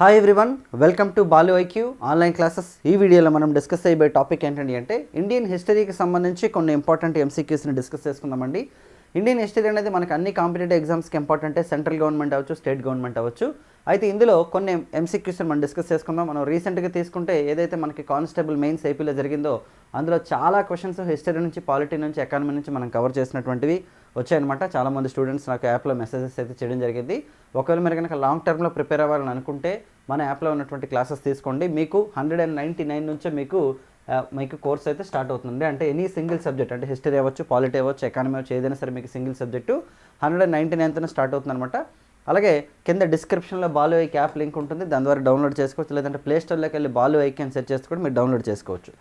Hi everyone welcome to Balu IQ online classes ఈ వీడియోలో మనం డిస్కస్ అయ్యే టాపిక్ ఏంటండి అంటే ఇండియన్ హిస్టరీకి సంబంధించి కొన్ని ఇంపార్టెంట్ ఎంసీక్యూస్ని డిస్కస్ చేసుకుందామండి. ఇండియన్ హిస్టరీ అనేది మనకు అన్ని కాంపిటేటివ్ ఎగ్జామ్స్కి ఇంపార్టెంటే సెంట్రల్ గవర్నమెంట్ అవ్వచ్చు స్టేట్ గవర్నమెంట్ అవ్వచ్చు. అయితే ఇందులో కొన్ని ఎంసీక్యూస్ని మనం డిస్కస్ చేసుకుందాం. మనం రీసెంట్గా తీసుకుంటే ఏదైతే మనకి కానిస్టేబుల్ మెయిన్స్ ఏపీలో జరిగిందో అందులో చాలా క్వశ్చన్స్ హిస్టరీ నుంచి పాలిటీ నుంచి ఎకానమీ నుంచి మనం కవర్ చేసినటువంటివి. వచ్చాయన్నమాట. చాలామంది స్టూడెంట్స్ నాకు యాప్లో మెసేజెస్ అయితే చేయడం జరిగింది. ఒకవేళ మీరు కనుక లాంగ్ టర్మ్లో ప్రిపేర్ అవ్వాలని అనుకుంటే మన యాప్లో ఉన్నటువంటి క్లాసెస్ తీసుకోండి. మీకు హండ్రెడ్ అండ్ నైంటీ నైన్ నుంచే మీకు మీకు కోర్స్ అయితే స్టార్ట్ అవుతుంది. అంటే ఎనీ సింగిల్ సబ్జెక్ట్ అంటే హిస్టరీ అవ్వచ్చు పాలిటీ అవ్వచ్చు ఎకానమీ అవ్వచ్చు ఏదైనా సరే మీకు single subject hundred and ninety ninth start అవుతుంది అనమాట అలాగే కింద డిస్క్రిప్షన్లో బాలు ఐక్ యాప్ లింక్ ఉంటుంది. దాని ద్వారా డౌన్లోడ్ చేసుకోవచ్చు. లేదంటే ప్లే స్టోర్లోకి వెళ్ళి బాలు ఐక్ అని సెర్చ్ చేసుకొని మీరు డౌన్లోడ్ చేసుకోవచ్చు.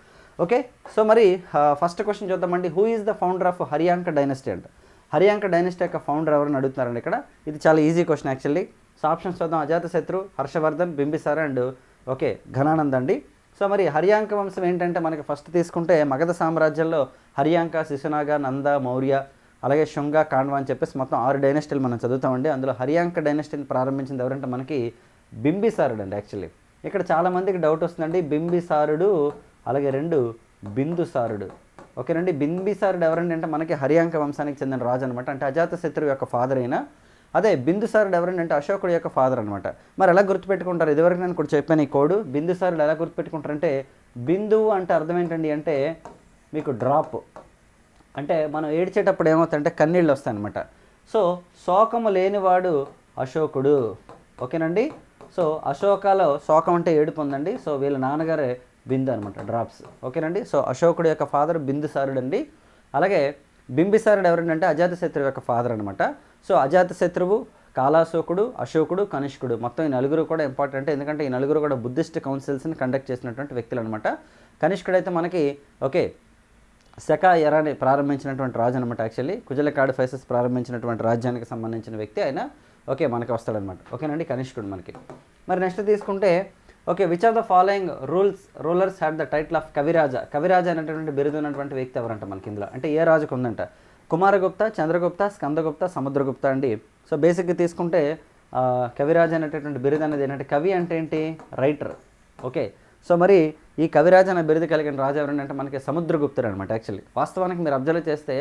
ఓకే సో మరి ఫస్ట్ క్వశ్చన్ చూద్దామండి. Who is the founder of Haryanka dynasty అంట. హరియాంక డైనస్టీ యొక్క ఫౌండర్ ఎవరని అడుగుతున్నారండి ఇక్కడ. ఇది చాలా easy question actually. So options చూద్దాం. అజాతశత్రు హర్షవర్ధన్ బింబిసార అండ్ ఓకే ఘనానంద్ అండి. సో మరి హరియాంక వంశం ఏంటంటే మనకి ఫస్ట్ తీసుకుంటే మగధ సామ్రాజ్యంలో హరియాంక శిశునాగ నంద మౌర్య అలాగే శుంగ కాండ్వ అని చెప్పేసి మొత్తం ఆరు డైనస్టీలు మనం చదువుతామండి. అందులో హరియాంక డైనస్టీని ప్రారంభించింది ఎవరంటే మనకి బింబిసారుడు అండి యాక్చువల్లీ. ఇక్కడ చాలామందికి డౌట్ వస్తుందండి. బింబిసారుడు అలాగే రెండు బిందుసారుడు. ఓకేనండి. బింబిసారుడు ఎవరండి అంటే మనకి హరియాంక వంశానికి చెందిన రాజు అనమాట అంటే అజాతశత్రువు యొక్క ఫాదర్ అయినా అదే బిందుసారుడు ఎవరండి అంటే అశోకుడు యొక్క ఫాదర్ అనమాట మరి ఎలా గుర్తుపెట్టుకుంటారు? ఇదివరకు నేను కూడా చెప్పాను ఈ కోడు. బిందుసారుడు ఎలా గుర్తుపెట్టుకుంటారంటే బిందువు అంటే అర్థం ఏంటండి అంటే మీకు డ్రాప్ అంటే మనం ఏడ్చేటప్పుడు ఏమవుతుందంటే కన్నీళ్ళు వస్తాయన్నమాట సో శోకము లేనివాడు అశోకుడు. ఓకేనండి? సో అశోకాలో శోకం అంటే ఏడుపు ఉందండి. సో వీళ్ళ నాన్నగారే బిందు అనమాట డ్రాప్స్ ఓకేనండి సో అశోకుడు యొక్క ఫాదర్ బిందుసారుడు అండి అలాగే బింబిసారుడు ఎవరంటే అజాతశత్రువు యొక్క ఫాదర్ అనమాట సో అజాతశత్రువు కాలాశోకుడు అశోకుడు కనిష్కుడు. మొత్తం ఈ నలుగురు కూడా ఇంపార్టెంట్ ఎందుకంటే ఈ నలుగురు కూడా బుద్ధిస్ట్ కౌన్సిల్స్ని కండక్ట్ చేసినటువంటి వ్యక్తులు అనమాట కనిష్కుడు అయితే మనకి ఓకే శక ఎరాని ప్రారంభించినటువంటి రాజు అనమాట యాక్చువల్లీ కుజలకాడు ఫైసెస్ ప్రారంభించినటువంటి రాజ్యానికి సంబంధించిన వ్యక్తి ఆయన ఓకే మనకి వస్తాడనమాట ఓకేనండి కనిష్కుడు మనకి. మరి నెక్స్ట్ తీసుకుంటే okay which of the following rules rulers had the title of Kaviraja Kaviraja అనేటువంటి బిరుదు ఉన్నటువంటి వ్యక్తి ఎవరంట మనకి ఇందులో? అంటే ఏ రాజుకు ఉందంట? కుమారగుప్త చంద్రగుప్త స్కందగుప్త సముద్రగుప్త అండి. సో బేసిక్గా తీసుకుంటే కవిరాజ అనేటటువంటి బిరుదు అనేది ఏంటంటే కవి అంటే ఏంటి? రైటర్ ఓకే సో మరి ఈ కవిరాజ అనే బిరుదు కలిగిన రాజు ఎవరంటే మనకి సముద్రగుప్తుడు అనమాట యాక్చువల్లీ వాస్తవానికి మీరు అబ్జర్వ్ చేస్తే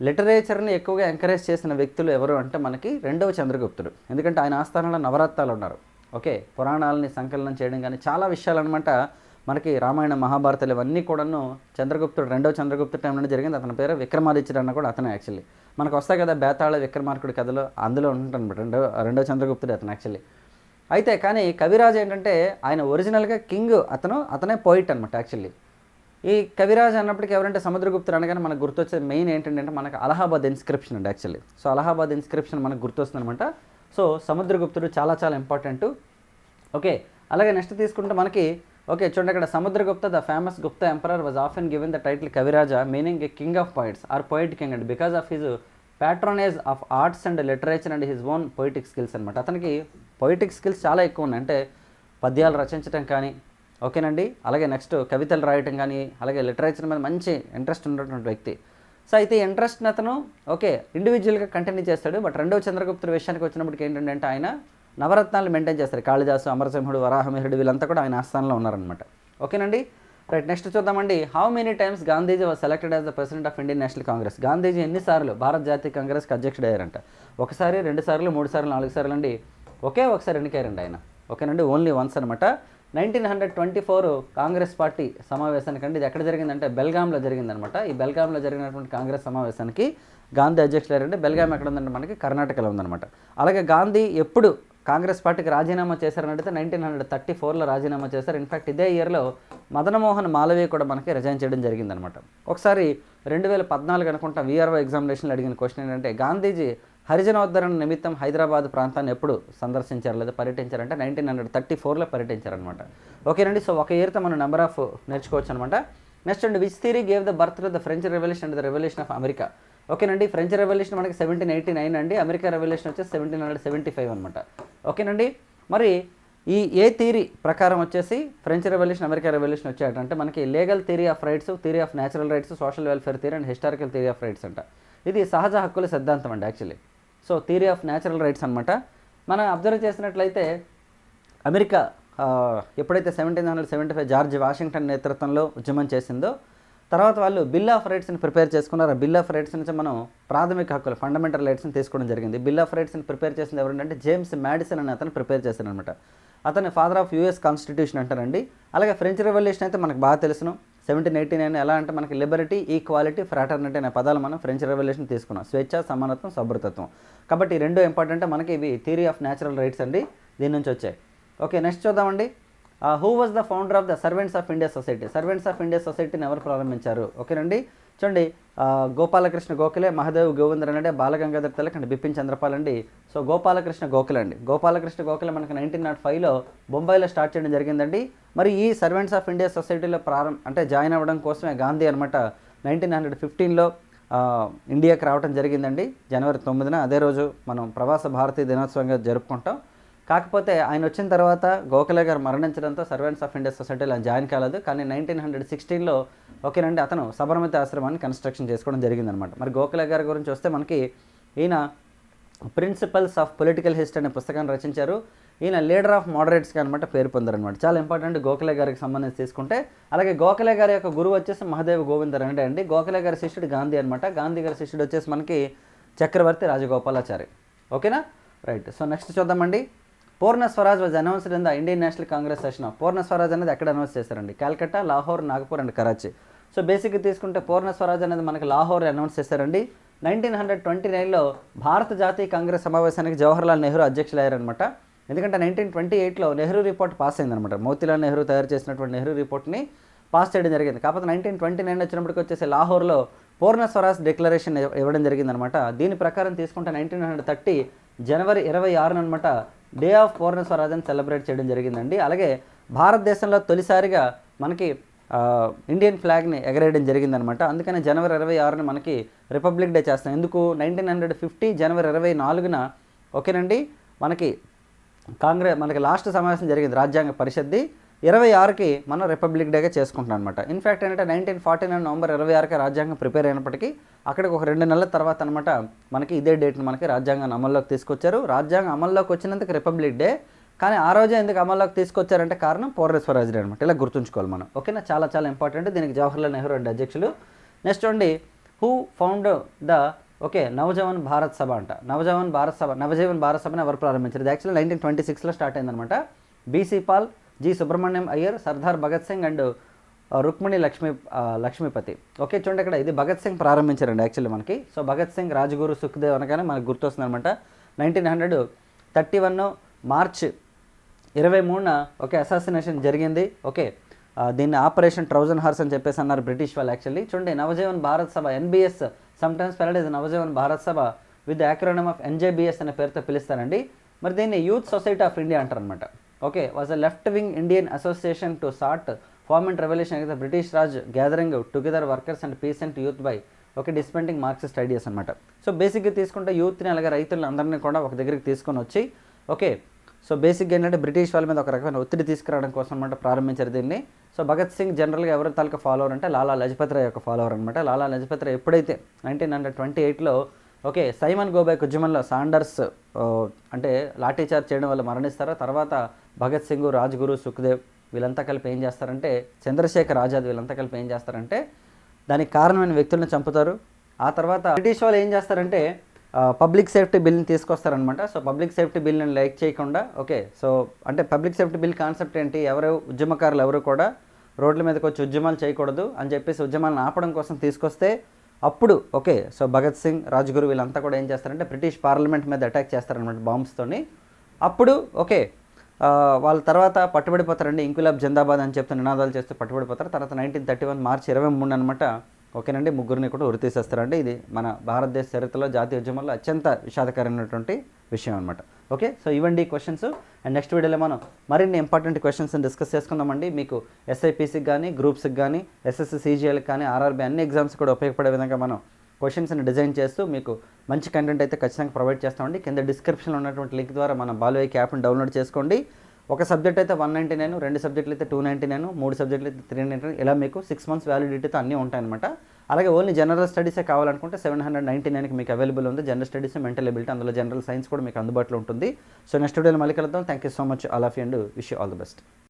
లిటరేచర్ని ఎక్కువగా ఎంకరేజ్ చేసిన వ్యక్తులు ఎవరు అంటే మనకి రెండవ చంద్రగుప్తుడు. ఎందుకంటే ఆయన ఆస్థానంలో నవరత్నాలు ఉన్నారు. ఓకే పురాణాలని సంకలనం చేయడం కానీ చాలా విషయాలు అనమాట మనకి రామాయణ మహాభారతాలు ఇవన్నీ కూడాను చంద్రగుప్తుడు రెండవ చంద్రగుప్తుడు టైంలో జరిగింది. అతని పేరు విక్రమాదిత్యుడు అన్న కూడా అతనే యాక్చువల్లీ మనకు వస్తాయి కదా బేతాళ విక్రమార్కుడి కథలో అందులో ఉంటానమాట రెండో రెండో చంద్రగుప్తుడు అతను యాక్చువల్లీ అయితే కానీ కవిరాజ్ ఏంటంటే ఆయన ఒరిజినల్గా కింగ్ అతను అతనే పోయిట్ అనమాట యాక్చువల్లీ ఈ కవిరాజ్ అన్నప్పటికీ ఎవరంటే సముద్రగుప్తుడు అనగానే మనకు గుర్తొచ్చే మెయిన్ ఏంటంటే మనకు అలహాబాద్ ఇన్స్క్రిప్షన్ అండి యాక్చువల్లీ సో అలహాబాద్ ఇన్స్క్రిప్షన్ మనకు గుర్తొస్తుంది అనమాట సో సముద్రగుప్తుడు చాలా చాలా ఇంపార్టెంట్ ఓకే అలాగే నెక్స్ట్ తీసుకుంటే మనకి ఓకే చూడండి ఇక్కడ Samudragupta the famous Gupta emperor was often given the title Kaviraja meaning a king of poets or poet king and because of his patronize of arts and literature and his own poetic skills అనమాట అతనికి poetic skills చాలా ఎక్కువ ఉన్నాయి. అంటే పద్యాలు రచించడం కానీ ఓకేనండి? అలాగే నెక్స్ట్ కవితలు రాయటం కానీ అలాగే లిటరేచర్ మీద మంచి ఇంట్రెస్ట్ ఉన్నటువంటి వ్యక్తి. సో అయితే ఇంట్రెస్ట్ అతను ఓకే ఇండివిజువల్గా కంటిన్యూ చేస్తాడు. బట్ రెండవ చంద్రగుప్తుడి విషయానికి వచ్చినప్పటికి ఏంటంటే ఆయన నవరత్నాలు మెయింటైన్ చేస్తారు. కాళిదాసు అమరసింహుడు వరాహమిహుడు వీళ్ళంతా కూడా ఆయన ఆస్థానంలో ఉన్నారనమాట ఓకేనండి? రైట్ నెక్స్ట్ చూద్దామండి. How many times Gandhiji was selected as the president of Indian National Congress Gandhiji ఎన్నిసార్లు భారత జాతీయ కాంగ్రెస్కి అధ్యక్షుడు అయ్యారంట ఒకసారి రెండు సార్లు మూడు సార్లు నాలుగు సార్లు అండి. ఒకే ఒకసారి ఎన్నికయ్యారండి ఆయన. ఓకేనండి? ఓన్లీ వన్స్ అనమాట nineteen hundred twenty four Congress party సమావేశానికి అండి ఇది ఎక్కడ జరిగిందంటే బెల్గాంలో జరిగిందనమాట ఈ బెల్గాంలో జరిగినటువంటి కాంగ్రెస్ సమావేశానికి గాంధీ అధ్యక్షులు అయ్యారంటే బెల్గాం ఎక్కడ ఉందంటే మనకి కర్ణాటకలో ఉందన్నమాట. అలాగే గాంధీ ఎప్పుడు కాంగ్రెస్ పార్టీకి రాజీనామా చేశారని అడిగితే నైన్టీన్ హండ్రెడ్ థర్టీ ఫోర్లో రాజీనామా చేశారు. ఇన్ఫాక్ట్ ఇదే ఇయర్లో మదనమోహన్ మాలవీయ కూడా మనకి రిజైన్ చేయడం జరిగిందనమాట ఒకసారి రెండు వేల పద్నాలుగు అనుకుంటా విఆర్ఓ ఎగ్జామినేషన్లో అడిగిన క్వశ్చన్ ఏంటంటే గాంధీజీ హరిజనోద్ధరణ నిమిత్తం హైదరాబాద్ ప్రాంతాన్ని ఎప్పుడు సందర్శించారు లేదా పర్యటించారంటే నైన్టీన్ హండ్రెడ్ థర్టీ ఫోర్లో పర్యటించారనమాట ఓకేనండి సో ఒక ఇయర్తో మనం నెంబర్ ఆఫ్ నేర్చుకోవచ్చు అనమాట నెక్స్ట్ అండి which theory gave the birth the French revolution and the revolution of America ఓకేనండి ఫ్రెంచ్ రెవల్యూషన్ మనకి సెవెంటీన్ ఎయిటీ నైన్ అండి అమెరికా రెవల్యూషన్ వచ్చేసి సెవెంటీన్ హండ్రెడ్ సెవెంటీ ఫైవ్ అనమాట ఓకేనండి మరి ఈ ఏ థీరీ ప్రకారం వచ్చేసి ఫ్రెంచ్ రెవల్యూషన్ అమెరికా రెవల్యూషన్ వచ్చాయంటే మనకి legal theory of rights theory of natural rights social welfare theory and historical theory of rights అంట. ఇది సహజ హక్కుల సిద్ధాంతం అండి actually so theory of natural rights అనమాట మనం అబ్జర్వ్ చేసినట్లయితే అమెరికా ఎప్పుడైతే seventeen hundred seventy five George Washington నేతృత్వంలో ఉద్యమం చేసిందో తర్వాత వాళ్ళు బిల్ ఆఫ్ రైట్స్ని ప్రిపేర్ చేసుకున్నారు. ఆ బిల్ ఆఫ్ రైట్స్ నుంచి మనం ప్రాథమిక హక్కులు ఫండమెంటల్ రైట్స్ని తీసుకోవడం జరిగింది. బిల్ ఆఫ్ రైట్స్ని ప్రిపేర్ చేసింది ఎవరంటే జేమ్స్ మ్యాడిసన్ అని అతను ప్రిపేర్ చేశారనమాట అతని ఫాదర్ ఆఫ్ యూఎస్ కాన్స్టిట్యూషన్ అంటారండి. అలాగే ఫ్రెంచ్ రెవల్యూషన్ అయితే మనకు బాగా తెలుసును. సెవెంటీన్ ఎయిటీ నైన్ ఎలా అంటే మనకి లిబర్టీ ఈక్వాలిటీ ఫ్రాటర్నిటీ అనే పదాలు మనం ఫ్రెంచ్ రెవల్యూషన్ తీసుకున్నాం. స్వేచ్ఛ సమానత్వం సభ్రతత్వం కాబట్టి రెండు ఇంపార్టెంట్ మనకి ఇవి థియరీ ఆఫ్ న్యాచురల్ రైట్స్ అండి. దీని నుంచి వచ్చాయి. ఓకే నెక్స్ట్ చూద్దామండి. Who was the founder of the servants of India society servants of India సొసైటీని ఎవరు ప్రారంభించారు? ఓకేనండి చూడండి గోపాలకృష్ణ గోఖలే మహాదేవ్ గోవిందర్ అంటే బాలగంగాధర తిలక్ అండి బిపిన్ చంద్రపాల్ అండి. సో గోపాలకృష్ణ గోఖలే అండి. గోపాలకృష్ణ గోఖలే మనకు నైన్టీన్ నాట్ ఫైవ్లో బొంబాయిలో స్టార్ట్ చేయడం జరిగిందండి. మరి ఈ సర్వెంట్స్ ఆఫ్ ఇండియా సొసైటీలో ప్రారంభం అంటే జాయిన్ అవ్వడం కోసమే గాంధీ అనమాట నైన్టీన్ హండ్రెడ్ ఫిఫ్టీన్లో ఇండియాకి రావడం జరిగిందండి. జనవరి తొమ్మిదిన అదే రోజు మనం ప్రవాస భారతీయ దినోత్సవంగా జరుపుకుంటాం. కాకపోతే ఆయన వచ్చిన తర్వాత గోఖలే గారు మరణించడంతో సర్వెంట్స్ ఆఫ్ ఇండియా సొసైటీలో జాయిన్ కాలేదు. కానీ నైన్టీన్ హండ్రెడ్ సిక్స్టీన్లో ఓకేనండి అతను సబర్మతి ఆశ్రమాన్ని కన్స్ట్రక్షన్ చేసుకోవడం జరిగిందనమాట మరి గోఖలే గారి గురించి వస్తే మనకి ఈయన ప్రిన్సిపల్స్ ఆఫ్ పొలిటికల్ హిస్టరీ అనే పుస్తకాన్ని రచించారు. ఈయన లీడర్ ఆఫ్ మోడరేట్స్గా అనమాట పేరు పొందారనమాట చాలా ఇంపార్టెంట్ గోఖలే గారికి సంబంధించి తీసుకుంటే. అలాగే గోఖలే గారి యొక్క గురువు వచ్చేసి మహాదేవ్ గోవిందర్ అంటే అండి. గోఖలే గారి శిష్యుడు గాంధీ అనమాట గాంధీ గారి శిష్యుడు వచ్చేసి మనకి చక్రవర్తి రాజగోపాలాచారి. ఓకేనా? రైట్. సో నెక్స్ట్ చూద్దామండి. Purna Swaraj was announced in the Indian National Congress session Purna Swaraj అనేది ఎక్కడ అనౌన్స్ చేశారండి? కాల్కట్టా లాహోర్ నాగపూర్ అండ్ కరాచీ. సో బేసిక్గా తీసుకుంటే పూర్ణ స్వరాజ్ అనేది మనకి లాహోర్ అనౌన్స్ చేశారండి. నైన్టీన్ హండ్రెడ్ ట్వంటీ నైన్లో భారత జాతీయ కాంగ్రెస్ సమావేశానికి జవహర్లాల్ నెహ్రూ అధ్యక్షులయ్యారనమాట ఎందుకంటే నైన్టీన్ ట్వంటీ ఎయిట్లో నెహ్రూ రిపోర్ట్ పాస్ అయిందనమాట మోతీలాల్ నెహ్రూ తయారు చేసినటువంటి నెహ్రూ రిపోర్ట్ని పాస్ చేయడం జరిగింది. కాకపోతే నైన్టీన్ ట్వంటీ నైన్ వచ్చినప్పటికి వచ్చేసి లాహోర్లో పూర్ణ స్వరాజ్ డిక్లరేషన్ ఇవ్వడం జరిగిందనమాట దీని ప్రకారం తీసుకుంటే నైన్టీన్ హండ్రెడ్ థర్టీ జనవరి ఇరవై ఆరున అనమాట డే ఆఫ్ పూర్ణ స్వరాజ్యాన్ని సెలబ్రేట్ చేయడం జరిగిందండి. అలాగే భారతదేశంలో తొలిసారిగా మనకి ఇండియన్ ఫ్లాగ్ని ఎగరేయడం జరిగిందనమాట అందుకని జనవరి ఇరవై ఆరున మనకి రిపబ్లిక్ డే చేస్తాం. ఎందుకు? నైన్టీన్ హండ్రెడ్ ఫిఫ్టీ జనవరి ఇరవై నాలుగున ఓకేనండి? మనకి కాంగ్రెస్ మనకి లాస్ట్ సమావేశం జరిగింది రాజ్యాంగ పరిషత్ది. ఇరవై ఆరుకి మనం రిపబ్లిక్ డేగా చేసుకుంటాం అనమాట ఇన్ఫ్యాక్ట్ ఏంటంటే నైన్టీన్ ఫార్టీ నైన్ నవంబర్ ఇరవై ఆరుకి రాజ్యాంగం ప్రిపేర్ అయినప్పటికీ అక్కడికి ఒక రెండు నెలల తర్వాత అనమాట మనకి ఇదే డేట్ని మనకి రాజ్యాంగాన్ని అమల్లోకి తీసుకొచ్చారు. రాజ్యాంగం అమల్లోకి వచ్చినందుకు రిపబ్లిక్ డే కానీ ఆ రోజే ఎందుకు అమల్లోకి తీసుకొచ్చారంటే కారణం పౌర స్వరాజ్ డే అనమాట ఇలా గుర్తుంచుకోవాలి మనం. ఓకేనా? చాలా చాలా ఇంపార్టెంట్ దీనికి జవహర్లాల్ నెహ్రూ అండి అధ్యక్షులు. నెక్స్ట్ అండి who found the okay Naujawan Bharat Sabha అంట. నవజవన్ భారత్ సభ నవజీవన్ భారత్ సభని ఎవరు ప్రారంభించారు? ఇది యాక్చువల్లీ నైన్టీన్ ట్వంటీ సిక్స్లో స్టార్ట్ అయిందనమాట BC Pal G Subramaniam Iyer Sardar Bhagat Singh and Rukmini Lakshmi Lakshmipathi. Okay చూడండి ఇక్కడ ఇది భగత్ సింగ్ ప్రారంభించారండి యాక్చువల్లీ మనకి. సో భగత్ సింగ్ రాజగురు సుఖ్దేవ్ అనగానే మనకు గుర్తొస్తుంది అనమాట nineteen hundred thirty one March ఇరవై మూడున ఓకే అసాసినేషన్ జరిగింది. ఓకే దీన్ని ఆపరేషన్ ట్రౌజన్ హార్స్ అని చెప్పేసి అన్నారు బ్రిటిష్ వాళ్ళు యాక్చువల్లీ. చూడండి నవజీవన్ భారత్ సభ ఎన్బిఎస్ సమ్టైమ్స్ పెరడ్ ఇది నవజీవన్ భారత్ సభ విత్ యాక్రోనమ్ ఆఫ్ ఎన్జేబిఎస్ అనే పేరుతో పిలుస్తారండి. మరి దీన్ని యూత్ సొసైటీ ఆఫ్ ఇండియా అంటారనమాట okay was a left wing Indian association to sort form and revolution the British Raj gathering together workers and peasant youth by okay dispensing Marxist ideas అనమాట so బేసిక్గా తీసుకుంటే యూత్ని అలాగే రైతులను అందరినీ కూడా ఒక దగ్గరికి తీసుకొని వచ్చి ఓకే సో బేసిక్గా ఏంటంటే బ్రిటిష్ వాళ్ళ మీద ఒక రకమైన ఒత్తిడి తీసుకురావడం కోసం అనమాట ప్రారంభించారు దీన్ని. సో భగత్ సింగ్ జనరల్గా ఎవరి తాలూకా ఫాలోవర్ అంటే లాలా లజపత్ రాయ్ యొక్క ఫాలోవర్ అనమాట లాలా లజపత్ రాయ్ ఎప్పుడైతే నైన్టీన్ హండ్రెడ్ ట్వంటీ ఎయిట్లో ఓకే సైమన్ గోబాయ్ ఉద్యమంలో సాండర్స్ అంటే లాఠీ చార్జ్ చేయడం వల్ల మరణిస్తారో తర్వాత భగత్ సింగ్ రాజ్గురు సుఖ్దేవ్ వీళ్ళంతా కలిపి ఏం చేస్తారంటే చంద్రశేఖర్ ఆజాద్ వీళ్ళంతా కలిపి ఏం చేస్తారంటే దానికి కారణమైన వ్యక్తులను చంపుతారు. ఆ తర్వాత బ్రిటిష్ వాళ్ళు ఏం చేస్తారంటే పబ్లిక్ సేఫ్టీ బిల్ని తీసుకొస్తారనమాట సో పబ్లిక్ సేఫ్టీ బిల్ని లైక్ చేయకుండా ఓకే సో అంటే పబ్లిక్ సేఫ్టీ బిల్ కాన్సెప్ట్ ఏంటి? ఎవరు ఉద్యమకారులు ఎవరు కూడా రోడ్ల మీదకి వచ్చి ఉద్యమాలు చేయకూడదు అని చెప్పేసి ఉద్యమాలను ఆపడం కోసం తీసుకొస్తే అప్పుడు ఓకే సో భగత్ సింగ్ రాజ్గురు వీళ్ళంతా కూడా ఏం చేస్తారంటే బ్రిటిష్ పార్లమెంట్ మీద అటాక్ చేస్తారనమాట బాంబ్స్తోని అప్పుడు ఓకే వాళ్ళ తర్వాత పట్టుబడిపోతారండి. ఇంకులాబ్ జిందాబాద్ అని చెప్తే నినాదాలు చేస్తూ పట్టుబడిపోతారు. తర్వాత నైన్టీన్ థర్టీ వన్ మార్చి ఇరవై మూడు అనమాట ఓకేనండి ముగ్గురిని కూడా ఉరి తీసేస్తారండి ఇది మన భారతదేశ చరిత్రలో జాతీయ ఉద్యమంలో అత్యంత విషాదకరమైనటువంటి విషయం అనమాట ఓకే సో ఇవ్వండి క్వశ్చన్స్ అండ్ నెక్స్ట్ వీడియోలో మనం మరిన్ని ఇంపార్టెంట్ క్వశ్చన్స్ డిస్కస్ చేసుకుందామండి. మీకు ఎస్ఐపిసికి కానీ గ్రూప్స్కి కానీ ఎస్ఎస్సి సీజీఎల్కి కానీ ఆర్ఆర్బీ అన్ని ఎగ్జామ్స్ కూడా ఉపయోగపడే విధంగా మనం క్వశ్చన్స్ని డిజైన్ చేస్తూ మీకు మంచి కంటెంట్ అయితే ఖచ్చితంగా ప్రొవైడ్ చేస్తామండి. కింద డిస్క్రిప్షన్లో ఉన్నటువంటి లింక్ ద్వారా మన బాలువైకి యాప్ని డౌన్లోడ్ చేసుకోండి. ఒక సబ్జెక్ట్ అయితే వన్ నైంటీ నైన్ రెండు సబ్జెక్టులు అయితే టూ నైంటీ నైన్ మూడు సబ్జెక్టులు అయితే త్రీ నైంటీ ఇలా మీకు సిక్స్ మంత్స్ వ్యాలిడిటీతో అన్నీ ఉంటాయన్నమాట. అలాగే ఓన్లీ జనరల్ స్టడీసే కావాలనుకుంటే సెవెన్ హండ్రెడ్ నైంటీ నైన్కి మీకు అవైలబుల్ ఉంది. జనరల్ స్టడీస్ మెంటల్ ఎబిలిటీ అందులో జనరల్ సైన్స్ కూడా మీకు అందుబాటులో ఉంటుంది. సో నెక్స్ట్ వీడియోలో మళ్ళీ కలుద్దాం. Thank you so much all of and wish all the best